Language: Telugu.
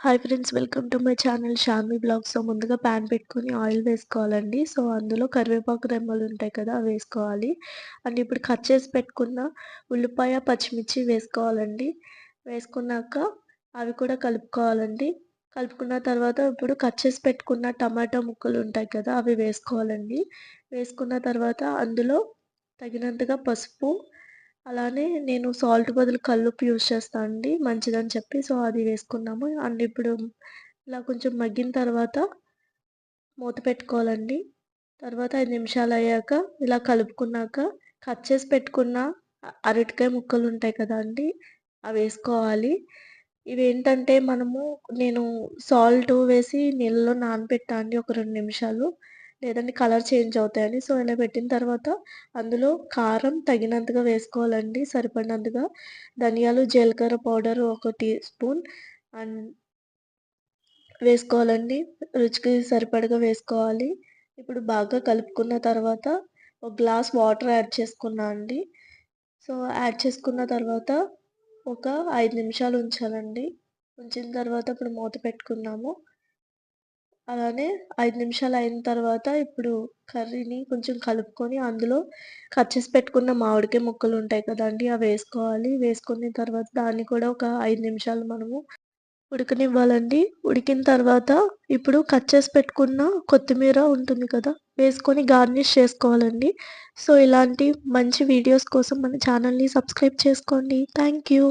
Hi friends welcome to my channel Shanvi blog so ముందుగా ప్యాన్ పెట్టుకొని ఆయిల్ వేసుకోవాలండి. సో అందులో కరివేపాకు రెమ్మలు ఉంటాయి కదా అవి వేసుకోవాలి. అండ్ ఇప్పుడు కట్ చేసి పెట్టుకున్న ఉల్లిపాయ పచ్చిమిర్చి వేసుకోవాలండి. వేసుకున్నాక అవి కూడా కలుపుకోవాలండి. కలుపుకున్న తర్వాత ఇప్పుడు కట్ చేసి పెట్టుకున్న టమాటా ముక్కలు ఉంటాయి కదా అవి వేసుకోవాలండి. వేసుకున్న తర్వాత అందులో తగినంతగా పసుపు అలానే నేను సాల్ట్ బదులు కల్లుప్పు యూజ్ చేస్తాను అండి మంచిదని చెప్పి. సో అది వేసుకున్నాము. అండ్ ఇప్పుడు ఇలా కొంచెం మగ్గిన తర్వాత మూత పెట్టుకోవాలండి. తర్వాత ఐదు నిమిషాలు అయ్యాక ఇలా కలుపుకున్నాక కట్ చేసి పెట్టుకున్న అరటికాయ ముక్కలు ఉంటాయి కదా అండి అవి వేసుకోవాలి. ఇవి ఏంటంటే మనము నేను సాల్ట్ వేసి నీళ్ళలో నానబెట్టండి ఒక రెండు నిమిషాలు. లేదంటే కలర్ చేంజ్ అవుతాయని సో ఇలా పెట్టిన తర్వాత అందులో కారం తగినంతగా వేసుకోవాలండి సరిపడినంతగా. ధనియాలు జీలకర్ర పౌడర్ ఒక టీ స్పూన్ అండ్ వేసుకోవాలండి. రుచికి సరిపడగా వేసుకోవాలి. ఇప్పుడు బాగా కలుపుకున్న తర్వాత ఒక గ్లాస్ వాటర్ యాడ్ చేసుకున్నా అండి. సో యాడ్ చేసుకున్న తర్వాత ఒక ఐదు నిమిషాలు ఉంచాలండి. ఉంచిన తర్వాత ఇప్పుడు మూత పెట్టుకున్నాము. అలానే ఐదు నిమిషాలు అయిన తర్వాత ఇప్పుడు కర్రీని కొంచెం కలుపుకొని అందులో కట్ చేసి పెట్టుకున్న మామిడికాయ ముక్కలు ఉంటాయి కదండి అవి వేసుకోవాలి. వేసుకున్న తర్వాత దాన్ని కూడా ఒక ఐదు నిమిషాలు మనము ఉడకనివ్వాలండి. ఉడికిన తర్వాత ఇప్పుడు కట్ చేసి పెట్టుకున్న కొత్తిమీర ఉంటుంది కదా వేసుకొని గార్నిష్ చేసుకోవాలండి. సో ఇలాంటి మంచి వీడియోస్ కోసం మన ఛానల్ని సబ్స్క్రైబ్ చేసుకోండి. Thank you.